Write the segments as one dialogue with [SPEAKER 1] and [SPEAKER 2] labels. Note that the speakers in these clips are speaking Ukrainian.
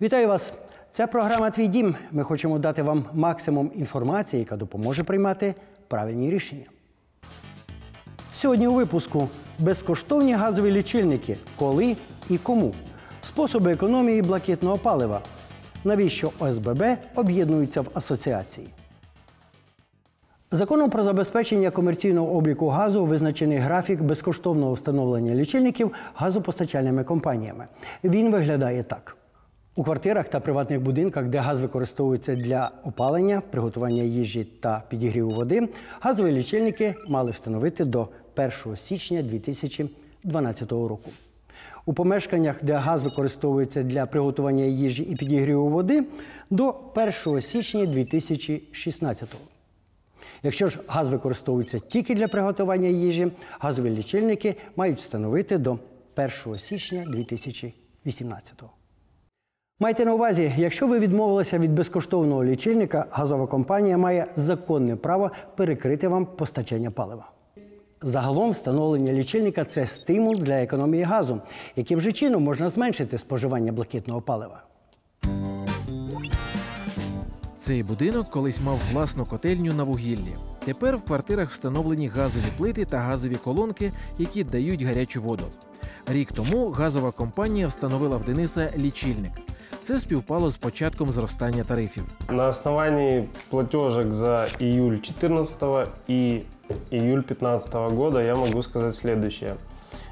[SPEAKER 1] Вітаю вас! Це програма Твій дім. Ми хочемо дати вам максимум інформації, яка допоможе приймати правильні рішення. Сьогодні у випуску безкоштовні газові лічильники. Коли і кому? Способи економії блакитного палива. Навіщо ОСББ об'єднуються в асоціації? Законом про забезпечення комерційного обліку газу визначений графік безкоштовного встановлення лічильників газопостачальними компаніями. Він виглядає так. У квартирах та приватних будинках, де газ використовується для опалення, приготування їжі та підігріву води, газові лічильники мали встановити до 1 січня 2012 року. У помешканнях, де газ використовується для приготування їжі і підігріву води, до 1 січня 2016 року. Якщо ж газ використовується тільки для приготування їжі, газові лічильники мають встановити до 1 січня 2018 року. Майте на увазі, якщо ви відмовилися від безкоштовного лічильника, газова компанія має законне право перекрити вам постачання палива. Загалом встановлення лічильника це стимул для економії газу, яким же чином можна зменшити споживання блакитного палива.
[SPEAKER 2] Цей будинок колись мав власну котельню на вугіллі. Тепер в квартирах встановлені газові плити та газові колонки, які дають гарячу воду. Рік тому газова компанія встановила в Дениса лічильник. Це співпало з початком зростання тарифів.
[SPEAKER 3] На основании платежек за июль 2014 и июль 2015 года я могу сказать следующее.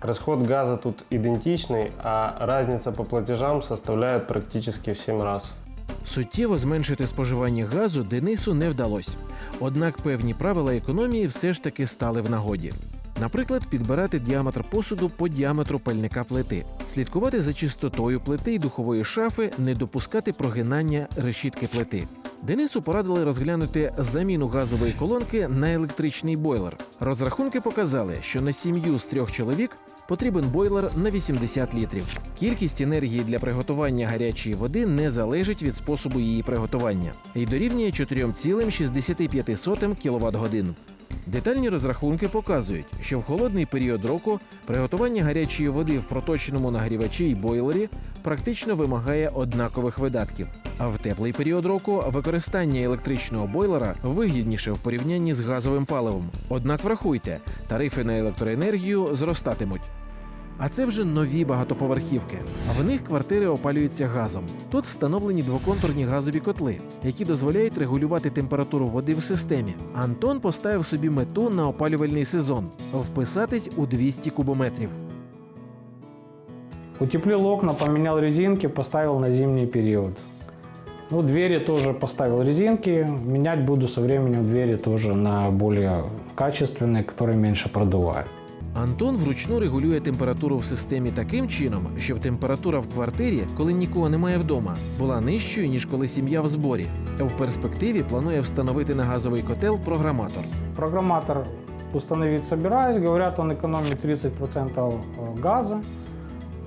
[SPEAKER 3] Расход газа тут идентичный, а разница по платежам составляет практически в 7 раз.
[SPEAKER 2] Суттєво зменшити споживання газу Денису не вдалося. Однак певні правила економії все ж таки стали в нагоді. Наприклад, підбирати діаметр посуду по діаметру пальника плити, слідкувати за чистотою плити й духової шафи, не допускати прогинання решітки плити. Денису порадили розглянути заміну газової колонки на електричний бойлер. Розрахунки показали, що на сім'ю з трьох чоловік потрібен бойлер на 80 літрів. Кількість енергії для приготування гарячої води не залежить від способу її приготування і дорівнює 4,65 кВт годин. Детальні розрахунки показують, що в холодний період року приготування гарячої води в проточному нагрівачі й бойлері практично вимагає однакових видатків. А в теплий період року використання електричного бойлера вигідніше в порівнянні з газовим паливом. Однак врахуйте, тарифи на електроенергію зростатимуть. А це вже нові багатоповерхівки. А в них квартири опалюються газом. Тут встановлені двоконтурні газові котли, які дозволяють регулювати температуру води в системі. Антон поставив собі мету на опалювальний сезон вписатись у 200 кубометрів.
[SPEAKER 4] Утеплил окна, поменял резинки, поставил на зимний период. Ну, двери тоже поставил резинки. Менять буду со временем двери тоже на более качественные, которые меньше продувают.
[SPEAKER 2] Антон вручну регулює температуру в системі таким чином, щоб температура в квартирі, коли нікого немає вдома, була нижчою ніж коли сім'я в зборі. В перспективі планує встановити на газовий котел програматор.
[SPEAKER 4] Программатор установить собираюсь. Говорят, он экономит 30% газа.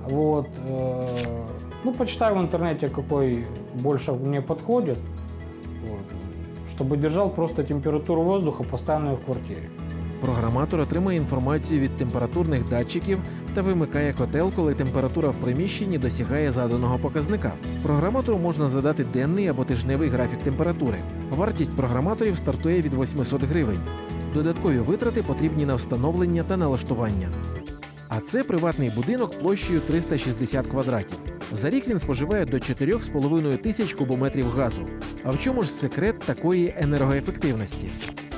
[SPEAKER 4] Вот. э, Ну, почитаю в интернете, какой больше мне подходит. Вот. Чтобы держал просто температуру воздуха постоянную в квартире.
[SPEAKER 2] Програматор отримує інформацію від температурних датчиків та вимикає котел, коли температура в приміщенні досягає заданого показника. Програматору можна задати денний або тижневий графік температури. Вартість програматорів стартує від 800 гривень. Додаткові витрати потрібні на встановлення та налаштування. А це приватний будинок площею 360 квадратів. За рік він споживає до 4,5 тисяч кубометрів газу. А в чому ж секрет такої енергоефективності?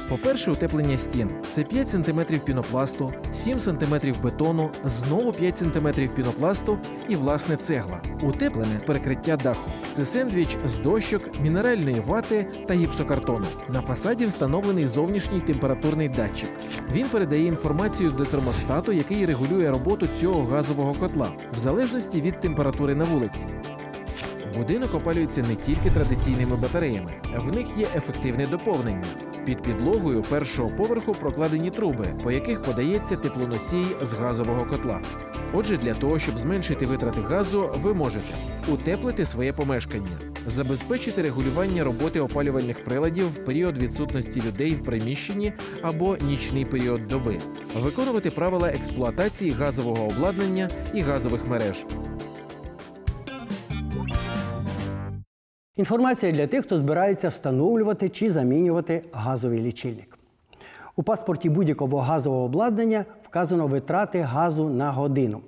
[SPEAKER 2] По-перше, утеплення стін це 5 см пінопласту, 7 см бетону, знову 5 см пінопласту і власне цегла. Утеплене перекриття даху. Це сендвіч з дощок, мінеральної вати та гіпсокартону. На фасаді встановлений зовнішній температурний датчик. Він передає інформацію до термостату, який регулює роботу цього газового котла в залежності від температури на вулиці. Будинок опалюється не тільки традиційними батареями, в них є ефективне доповнення. Під підлогою першого поверху прокладені труби, по яких подається теплоносій з газового котла. Отже, для того, щоб зменшити витрати газу, ви можете утеплити своє помешкання, забезпечити регулювання роботи опалювальних приладів в період відсутності людей в приміщенні або нічний період доби, виконувати правила експлуатації газового обладнання і газових мереж.
[SPEAKER 1] Інформація для тих, хто збирається встановлювати чи замінювати газовий лічильник. У паспорті будь-якого газового обладнання вказано витрати газу на годину.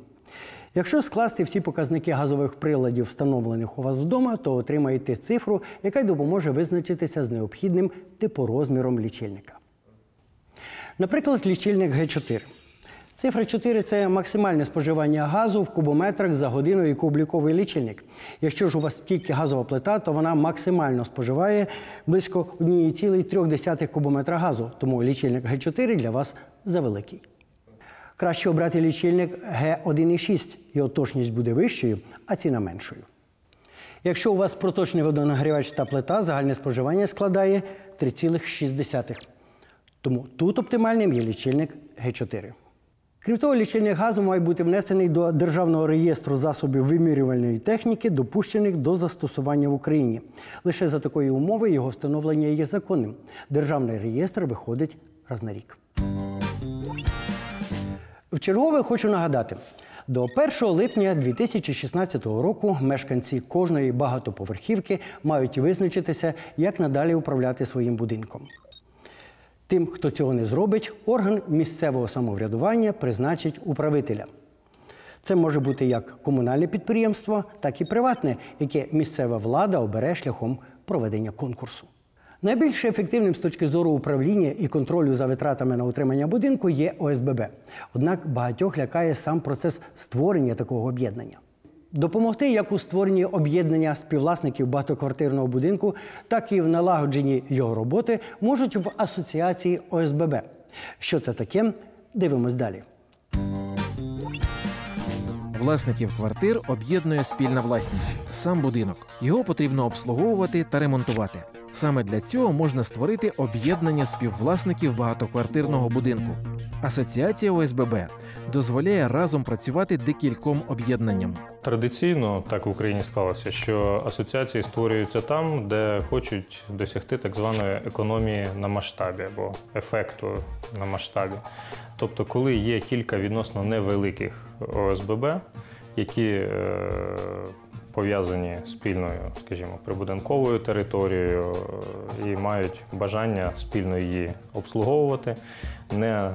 [SPEAKER 1] Якщо скласти всі показники газових приладів, встановлених у вас вдома, то отримаєте цифру, яка й допоможе визначитися з необхідним типорозміром лічильника. Наприклад, лічильник Г4. Цифра 4 це максимальне споживання газу в кубометрах за годину, яку обліковий лічильник. Якщо ж у вас тільки газова плита, то вона максимально споживає близько 1,3 кубометра газу, тому лічильник Г4 для вас завеликий. Краще обрати лічильник Г1,6. Його точність буде вищою, а ціна меншою. Якщо у вас проточний водонагрівач та плита, загальне споживання складає 3,6. Тому тут оптимальним є лічильник Г4. Крім того, лічильник газу має бути внесений до Державного реєстру засобів вимірювальної техніки, допущених до застосування в Україні. Лише за такої умови його встановлення є законним. Державний реєстр виходить раз на рік. В чергове хочу нагадати: до 1 липня 2016 року мешканці кожної багатоповерхівки мають визначитися, як надалі управляти своїм будинком. Тим, хто цього не зробить, орган місцевого самоврядування призначить управителя. Це може бути як комунальне підприємство, так і приватне, яке місцева влада обере шляхом проведення конкурсу. Найбільш ефективним з точки зору управління і контролю за витратами на утримання будинку є ОСББ. Однак багатьох лякає сам процес створення такого об'єднання. Допомогти як у створенні об'єднання співвласників багатоквартирного будинку, так і в налагодженні його роботи можуть в асоціації ОСББ. Що це таке? Дивимось далі.
[SPEAKER 2] Власників квартир об'єднує спільна власність сам будинок. Його потрібно обслуговувати та ремонтувати. Саме для цього можна створити об'єднання співвласників багатоквартирного будинку. Асоціація ОСББ дозволяє разом працювати декільком об'єднанням.
[SPEAKER 5] Традиційно так в Україні склалося, що асоціації створюються там, де хочуть досягти так званої економії на масштабі або ефекту на масштабі. Тобто, коли є кілька відносно невеликих ОСББ, які е, пов'язані спільною, скажімо, прибудинковою територією е, і мають бажання спільно її обслуговувати, не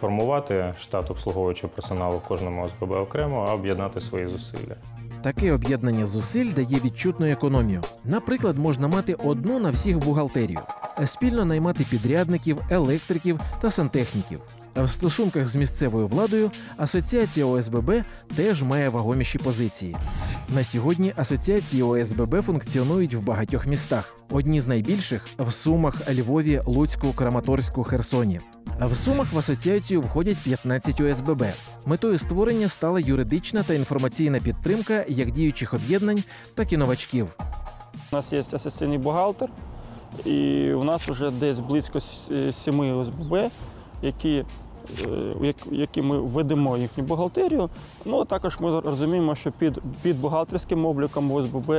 [SPEAKER 5] формувати штат обслуговуючого персоналу кожному ОСББ окремо, а об'єднати свої зусилля.
[SPEAKER 2] Таке об'єднання зусиль дає відчутну економію. Наприклад, можна мати одну на всіх бухгалтерію, спільно наймати підрядників, електриків та сантехніків. А в стосунках з місцевою владою асоціація ОСББ теж має вагоміші позиції. На сьогодні асоціації ОСББ функціонують в багатьох містах. Одні з найбільших в Сумах, Львові, Луцьку, Краматорську, Херсоні. В Сумах в асоціацію входять 15 ОСББ. Метою створення стала юридична та інформаційна підтримка як діючих об'єднань, так і новачків.
[SPEAKER 6] У нас є асоційний бухгалтер, і у нас вже десь близько с- е, ОСББ, які, е, як- які ми ведемо їхню бухгалтерію. Ну, також ми розуміємо, що під, під бухгалтерським обліком ОСББ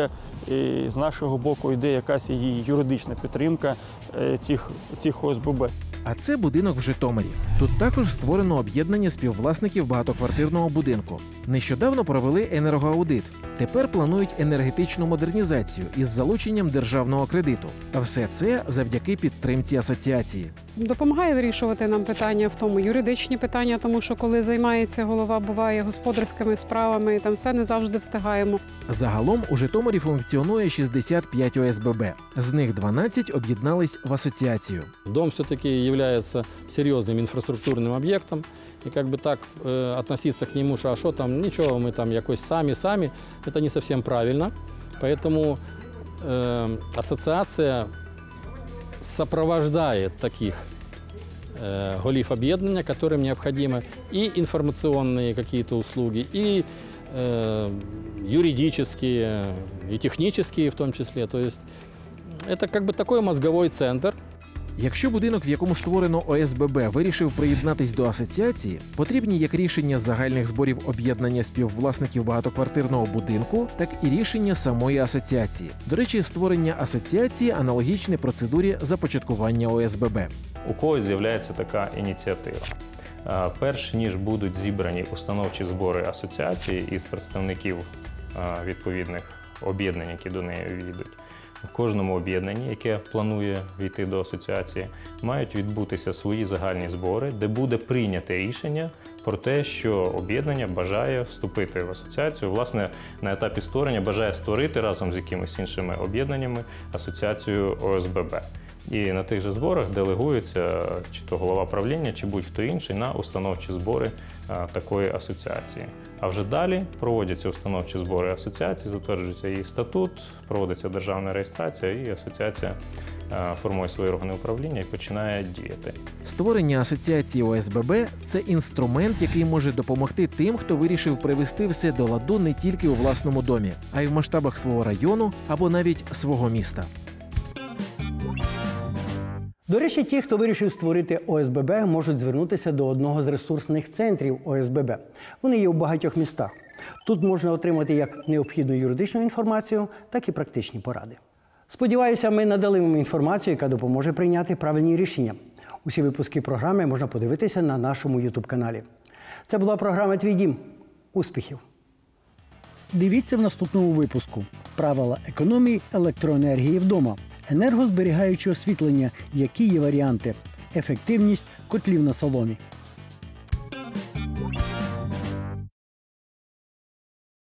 [SPEAKER 6] з нашого боку йде якась її юридична підтримка е, цих, цих ОСББ.
[SPEAKER 2] А це будинок в Житомирі. Тут також створено об'єднання співвласників багатоквартирного будинку. Нещодавно провели енергоаудит. Тепер планують енергетичну модернізацію із залученням державного кредиту. А все це завдяки підтримці асоціації.
[SPEAKER 7] Допомагає вирішувати нам питання, в тому юридичні питання, тому що коли займається голова, буває господарськими справами, і там все не завжди встигаємо.
[SPEAKER 2] Загалом у Житомирі функціонує 65 ОСББ. З них 12 об'єднались в асоціацію.
[SPEAKER 8] Дом все-таки является серьезным инфраструктурным объектом. И как бы так э, относиться к нему, что а что там, ничего, мы там якось сами-сами, это не совсем правильно. Поэтому э, ассоциация сопровождает таких э, голів объединения, которым необходимы и информационные какие-то услуги, и э, юридические, и технические в том числе. То есть это как бы такой мозговой центр,
[SPEAKER 2] Якщо будинок, в якому створено ОСББ, вирішив приєднатись до асоціації, потрібні як рішення загальних зборів об'єднання співвласників багатоквартирного будинку, так і рішення самої асоціації. До речі, створення асоціації аналогічне процедурі започаткування ОСББ.
[SPEAKER 5] У когось з'являється така ініціатива. Е, Перш ніж будуть зібрані установчі збори асоціації із представників е, відповідних об'єднань, які до неї війдуть, в кожному об'єднанні, яке планує війти до асоціації, мають відбутися свої загальні збори, де буде прийняте рішення про те, що об'єднання бажає вступити в асоціацію. Власне, на етапі створення бажає створити разом з якимись іншими об'єднаннями асоціацію ОСББ. І на тих же зборах делегується чи то голова правління, чи будь-хто інший на установчі збори такої асоціації. А вже далі проводяться установчі збори асоціації, затверджується її статут, проводиться державна реєстрація, і асоціація формує свої органи управління і починає діяти.
[SPEAKER 2] Створення асоціації ОСББ це інструмент, який може допомогти тим, хто вирішив привести все до ладу не тільки у власному домі, а й в масштабах свого району або навіть свого міста.
[SPEAKER 1] До речі, ті, хто вирішив створити ОСББ, можуть звернутися до одного з ресурсних центрів ОСББ. Вони є у багатьох містах. Тут можна отримати як необхідну юридичну інформацію, так і практичні поради. Сподіваюся, ми надали вам інформацію, яка допоможе прийняти правильні рішення. Усі випуски програми можна подивитися на нашому youtube каналі. Це була програма Твій дім. Успіхів!
[SPEAKER 9] Дивіться в наступному випуску: правила економії електроенергії вдома, енергозберігаюче освітлення, які є варіанти, ефективність котлів на соломі.